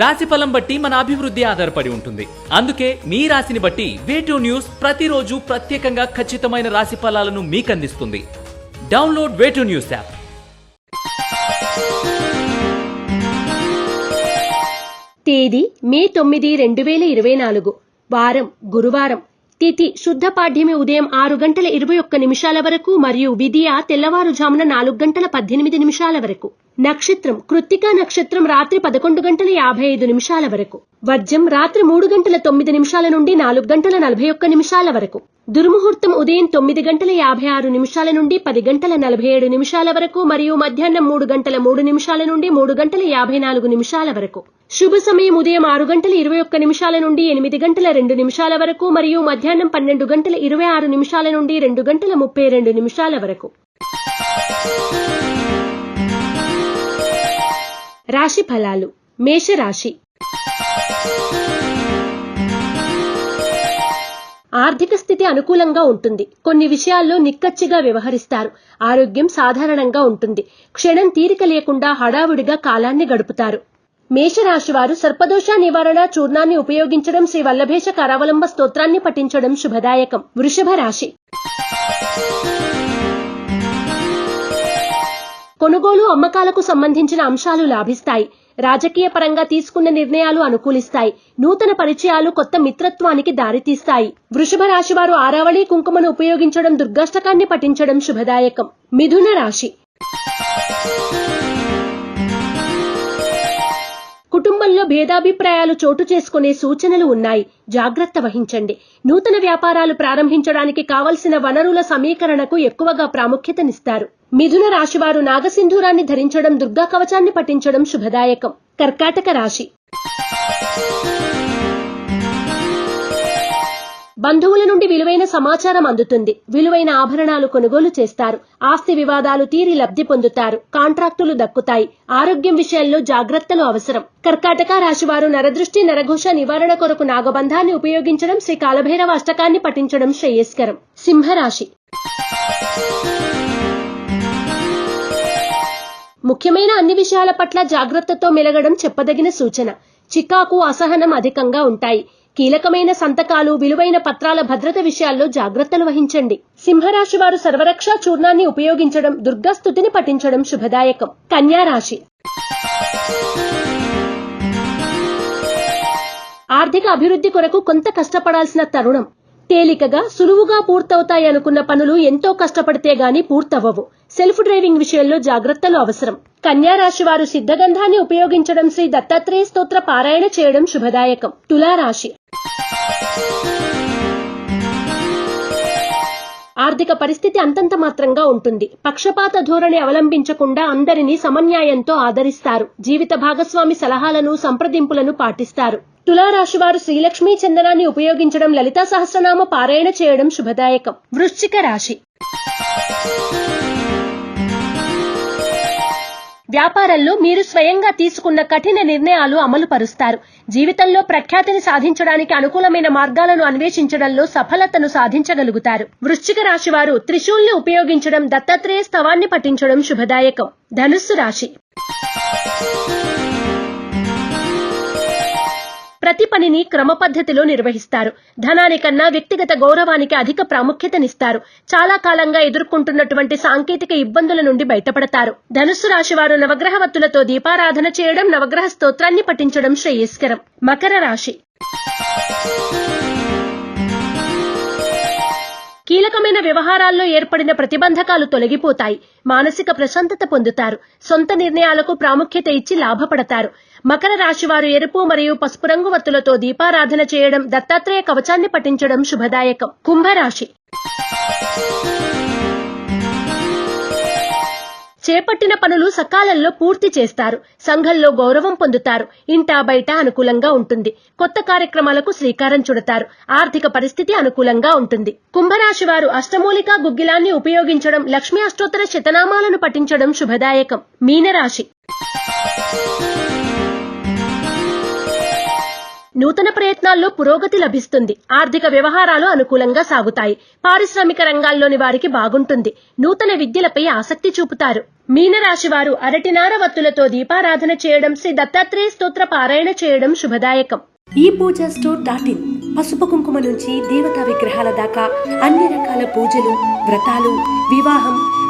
రాశి ఫలం బట్టి మన అభివృద్ధి ఆధారపడి ఉంటుంది. అందుకే మీ రాశిని బట్టి వేటూ న్యూస్ ప్రతిరోజు ప్రత్యేకంగా ఖచ్చితమైన రాశి ఫలాలను మీకు అందిస్తుంది డౌన్లోడ్ వేటూ న్యూస్ యాప్ తేదీ మే తొమ్మిది రెండు వేల ఇరవై నాలుగు. వారం గురువారం. తిథి శుద్ధ పాఠ్యమి ఉదయం ఆరు గంటల ఇరవై ఒక్క నిమిషాల వరకు మరియు విధియ తెల్లవారుజామున నాలుగు గంటల పద్దెనిమిది నిమిషాల వరకు. నక్షత్రం కృత్తికా నక్షత్రం రాత్రి పదకొండు గంటల యాభై ఐదు నిమిషాల వరకు. వజ్రం రాత్రి మూడు గంటల తొమ్మిది నిమిషాల నుండి నాలుగు గంటల నలభై ఒక్క నిమిషాల వరకు. దుర్ముహూర్తం ఉదయం తొమ్మిది గంటల యాభై ఆరు నిమిషాల నుండి పది గంటల నలభై ఏడు నిమిషాల వరకు మరియు మధ్యాహ్నం మూడు గంటల మూడు నిమిషాల నుండి మూడు గంటల యాభై నాలుగు నిమిషాల వరకు. శుభ సమయం ఉదయం ఆరు గంటల ఇరవై ఒక్క నిమిషాల నుండి ఎనిమిది గంటల రెండు నిమిషాల వరకు మరియు మధ్యాహ్నం పన్నెండు గంటల ఇరవై ఆరు నిమిషాల నుండి రెండు గంటల ముప్పై రెండు నిమిషాల వరకు. రాశి ఫలాలు. మేషరాశి. ఆర్థిక స్థితి అనుకూలంగా ఉంటుంది. కొన్ని విషయాల్లో నిక్కచ్చిగా వ్యవహరిస్తారు. ఆరోగ్యం సాధారణంగా ఉంటుంది. క్షణం తీరిక లేకుండా హడావుడిగా కాలాన్ని గడుపుతారు. మేషరాశివారు సర్పదోష నివారణ చూర్ణాన్ని ఉపయోగించడం శ్రీ వల్లభేష కరావలంబ స్తోత్రాన్ని పఠించడం శుభదాయకం. వృషభ రాశి. కొనుగోలు అమ్మకాలకు సంబంధించిన అంశాలు లాభిస్తాయి. రాజకీయ పరంగా తీసుకున్న నిర్ణయాలు అనుకూలిస్తాయి. నూతన పరిచయాలు కొత్త మిత్రత్వానికి దారితీస్తాయి. వృషభ రాశి వారు ఆరావళి కుంకుమను ఉపయోగించడం దుర్గాష్టకాన్ని పఠించడం శుభదాయకం. మిథున రాశి. కుటుంబంలో భేదాభిప్రాయాలు చోటు చేసుకునే సూచనలు ఉన్నాయి. జాగ్రత్త వహించండి. నూతన వ్యాపారాలు ప్రారంభించడానికి కావలసిన వనరుల సమీకరణకు ఎక్కువగా ప్రాముఖ్యతనిస్తారు. మిథున రాశివారు నాగసింధూరాన్ని ధరించడం దుర్గా కవచాన్ని పఠించడం శుభదాయకం. కర్కాటక రాశి. బంధువుల నుండి విలువైన సమాచారం అందుతుంది. విలువైన ఆభరణాలు కొనుగోలు చేస్తారు. ఆస్తి వివాదాలు తీరి లబ్ధి పొందుతారు. కాంట్రాక్టులు దక్కుతాయి. ఆరోగ్యం విషయంలో జాగ్రత్తలు అవసరం. కర్కాటక రాశివారు నరదృష్టి నరఘోష నివారణ కొరకు నాగబంధాన్ని ఉపయోగించడం శ్రీ కాలభైరవ అష్టకాన్ని పఠించడం శ్రేయస్కరం. సింహరాశి. ముఖ్యమైన అన్ని విషయాల పట్ల జాగ్రత్తతో మెలగడం చెప్పదగిన సూచన. చికాకు అసహనం అధికంగా ఉంటాయి. కీలకమైన సంతకాలు విలువైన పత్రాల భద్రత విషయాల్లో జాగ్రత్తలు వహించండి. సింహరాశి వారు సర్వరక్ష చూర్ణాన్ని ఉపయోగించడం దుర్గాస్తుతిని పఠించడం శుభదాయకం. కన్యా రాశి ఆర్థిక అభివృద్ధి కొరకు కొంత కష్టపడాల్సిన తరుణం. తేలికగా సులువుగా పూర్తవుతాయి అనుకున్న పనులు ఎంతో కష్టపడితే గాని పూర్తవవు సెల్ఫ్ డ్రైవింగ్ విషయంలో జాగ్రత్తలు అవసరం. కన్యా రాశి వారు సిద్ధగంధాన్ని ఉపయోగించడం శ్రీ దత్తాత్రేయ స్తోత్ర పారాయణ చేయడం శుభదాయకం. తులారాశి. ఆర్థిక పరిస్థితి అంతంత మాత్రంగా ఉంటుంది. పక్షపాత ధోరణి అవలంబించకుండా అందరినీ సమన్యాయంతో ఆదరిస్తారు. జీవిత భాగస్వామి సలహాలను సంప్రదింపులను పాటిస్తారు. తులారాశి వారు శ్రీలక్ష్మీ చందనాన్ని ఉపయోగించడం లలితా సహస్రనామ పారాయణ చేయడం శుభదాయకం. వృశ్చిక రాశి. వ్యాపారంలో మీరు స్వయంగా తీసుకున్న కఠిన నిర్ణయాలు అమలు పరుస్తారు జీవితంలో ప్రఖ్యాతిని సాధించడానికి అనుకూలమైన మార్గాలను అన్వేషించడంలో సఫలతను సాధించగలుగుతారు. వృశ్చిక రాశి వారు త్రిశూల్ని ఉపయోగించడం దత్తాత్రేయ స్తవాన్ని పఠించడం శుభదాయకం. ధనుస్సు రాశి ప్రతి పనిని క్రమ పద్ధతిలో నిర్వహిస్తారు ధనానికన్నా వ్యక్తిగత గౌరవానికి అధిక ప్రాముఖ్యతనిస్తారు. చాలా కాలంగా ఎదుర్కొంటున్నటువంటి సాంకేతిక ఇబ్బందుల నుండి బయటపడతారు. ధనుస్సు రాశి వారు నవగ్రహవత్తులతో దీపారాధన చేయడం నవగ్రహ స్తోత్రాన్ని పఠించడం శ్రేయస్కరం. మకర రాశి. కీలకమైన వ్యవహారాల్లో ఏర్పడిన ప్రతిబంధకాలు తొలగిపోతాయి. మానసిక ప్రశాంతత పొందుతారు. సొంత నిర్ణయాలకు ప్రాముఖ్యత ఇచ్చి లాభపడతారు. మకర రాశి వారు ఎరుపు మరియు పసుపు రంగు వత్తులతో దీపారాధన చేయడం దత్తాత్రేయ కవచాన్ని పఠించడం శుభదాయకం. కుంభరాశి. చేపట్టిన పనులు సకాలంలో పూర్తి చేస్తారు. సంఘంలో గౌరవం పొందుతారు. ఇంటా బయట అనుకూలంగా ఉంటుంది. కొత్త కార్యక్రమాలకు శ్రీకారం చుడతారు. ఆర్థిక పరిస్థితి అనుకూలంగా ఉంటుంది. కుంభరాశి వారు అష్టమూలిక గుగ్గిలాన్ని ఉపయోగించడం లక్ష్మీ అష్టోత్తర శతనామాలను పఠించడం శుభదాయకం. మీనరాశి. నూతన ప్రయత్నాల్లో పురోగతి లభిస్తుంది. ఆర్థిక వ్యవహారాలు అనుకూలంగా సాగుతాయి. పారిశ్రామిక రంగాల్లోని వారికి బాగుంటుంది. నూతన విద్యలపై ఆసక్తి చూపుతారు. మీనరాశి వారు అరటినార వత్తులతో దీపారాధన చేయడం శ్రీ దత్తాత్రేయ స్తోత్ర పారాయణ చేయడం శుభదాయకం. ఈ పూజ స్టోర్ డాట్ ఇన్ పసుపు కుంకుమ నుంచి దేవతా విగ్రహాల దాకా అన్ని రకాల పూజలు వ్రతాలు వివాహం